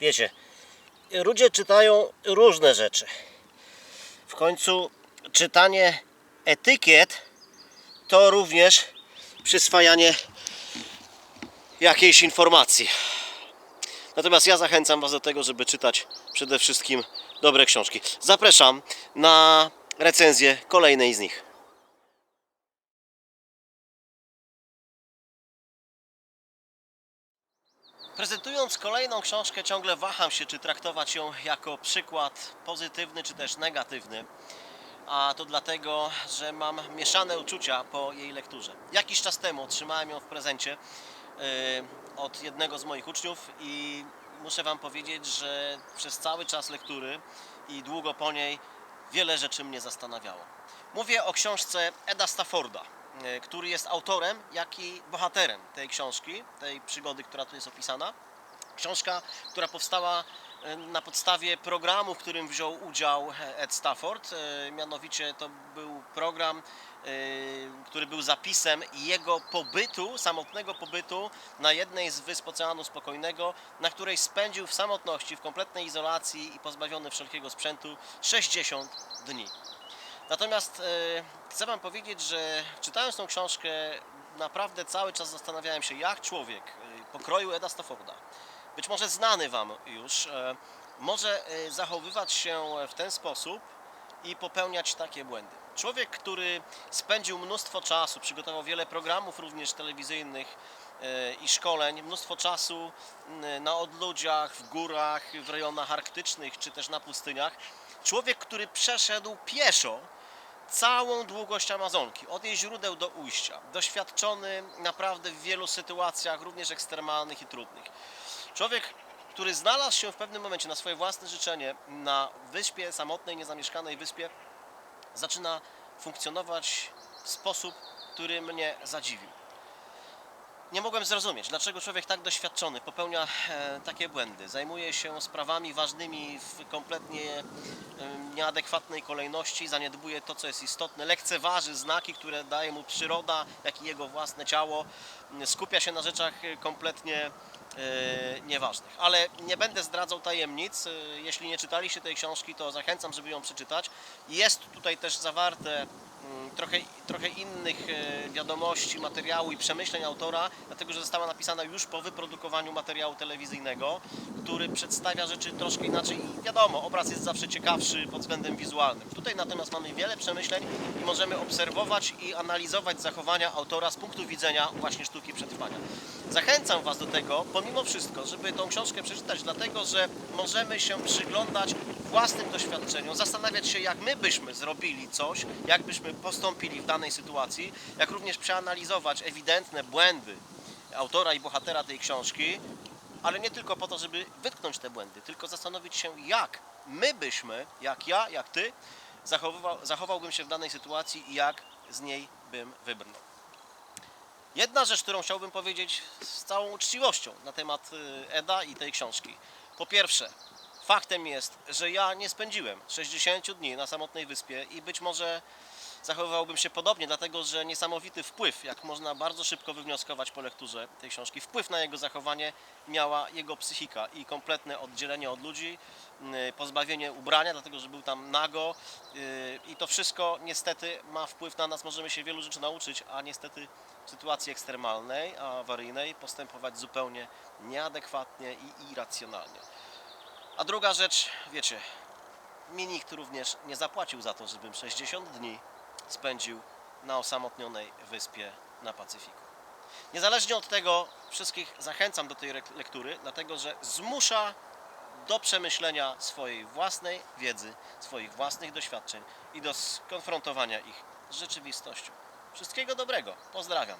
Wiecie, ludzie czytają różne rzeczy. W końcu czytanie etykiet to również przyswajanie jakiejś informacji. Natomiast ja zachęcam Was do tego, żeby czytać przede wszystkim dobre książki. Zapraszam na recenzję kolejnej z nich. Prezentując kolejną książkę, ciągle waham się, czy traktować ją jako przykład pozytywny, czy też negatywny. A to dlatego, że mam mieszane uczucia po jej lekturze. Jakiś czas temu otrzymałem ją w prezencie yy, od jednego z moich uczniów i muszę Wam powiedzieć, że przez cały czas lektury i długo po niej wiele rzeczy mnie zastanawiało. Mówię o książce Eda Stafforda, który jest autorem, jak i bohaterem tej książki, tej przygody, która tu jest opisana. Książka, która powstała e, na podstawie programu, w którym wziął udział Ed Stafford. E, Mianowicie to był program, e, który był zapisem jego pobytu, samotnego pobytu na jednej z wysp Oceanu Spokojnego, na której spędził w samotności, w kompletnej izolacji i pozbawiony wszelkiego sprzętu 60 dni. Natomiast e, chcę Wam powiedzieć, że czytając tą książkę, naprawdę cały czas zastanawiałem się, jak człowiek e, pokroju Eda Stafforda, być może znany Wam już, e, może e, zachowywać się w ten sposób i popełniać takie błędy. Człowiek, który spędził mnóstwo czasu, przygotował wiele programów również telewizyjnych i szkoleń, mnóstwo czasu na odludziach, w górach, w rejonach arktycznych czy też na pustyniach. Człowiek, który przeszedł pieszo całą długość Amazonki, od jej źródeł do ujścia. Doświadczony naprawdę w wielu sytuacjach, również ekstremalnych i trudnych. Człowiek, który znalazł się w pewnym momencie na swoje własne życzenie na wyspie, samotnej, niezamieszkanej wyspie, zaczyna funkcjonować w sposób, który mnie zadziwił. Nie mogłem zrozumieć, dlaczego człowiek tak doświadczony popełnia e, takie błędy. Zajmuje się sprawami ważnymi w kompletnie e, nieadekwatnej kolejności, zaniedbuje to, co jest istotne, lekceważy znaki, które daje mu przyroda, jak i jego własne ciało, m, skupia się na rzeczach e, kompletnie e, nieważnych. Ale nie będę zdradzał tajemnic. E, Jeśli nie czytaliście tej książki, to zachęcam, żeby ją przeczytać. Jest tutaj też zawarte mm, trochę, trochę innych e, wiadomości, materiału i przemyśleń autora, dlatego że została napisana już po wyprodukowaniu materiału telewizyjnego, który przedstawia rzeczy troszkę inaczej i wiadomo, obraz jest zawsze ciekawszy pod względem wizualnym. Tutaj natomiast mamy wiele przemyśleń i możemy obserwować i analizować zachowania autora z punktu widzenia właśnie sztuki przetrwania. Zachęcam Was do tego, pomimo wszystko, żeby tą książkę przeczytać, dlatego że możemy się przyglądać własnym doświadczeniom, zastanawiać się, jak my byśmy zrobili coś, jak byśmy postąpili w danej sytuacji, jak również przeanalizować ewidentne błędy autora i bohatera tej książki, ale nie tylko po to, żeby wytknąć te błędy, tylko zastanowić się, jak my byśmy, jak ja, jak Ty, zachowywał, zachowałbym się w danej sytuacji i jak z niej bym wybrnął. Jedna rzecz, którą chciałbym powiedzieć z całą uczciwością na temat y, Eda i tej książki. Po pierwsze, faktem jest, że ja nie spędziłem 60 dni na samotnej wyspie i być może zachowywałbym się podobnie, dlatego że niesamowity wpływ, jak można bardzo szybko wywnioskować po lekturze tej książki, wpływ na jego zachowanie miała jego psychika i kompletne oddzielenie od ludzi, y, pozbawienie ubrania, dlatego że był tam nago y, i to wszystko niestety ma wpływ na nas, możemy się wielu rzeczy nauczyć, a niestety w sytuacji ekstremalnej, awaryjnej postępować zupełnie nieadekwatnie i irracjonalnie. A druga rzecz, wiecie, mi nikt również nie zapłacił za to, żebym 60 dni spędził na osamotnionej wyspie na Pacyfiku. Niezależnie od tego, wszystkich zachęcam do tej lektury, dlatego że zmusza do przemyślenia swojej własnej wiedzy, swoich własnych doświadczeń i do skonfrontowania ich z rzeczywistością. Wszystkiego dobrego. Pozdrawiam.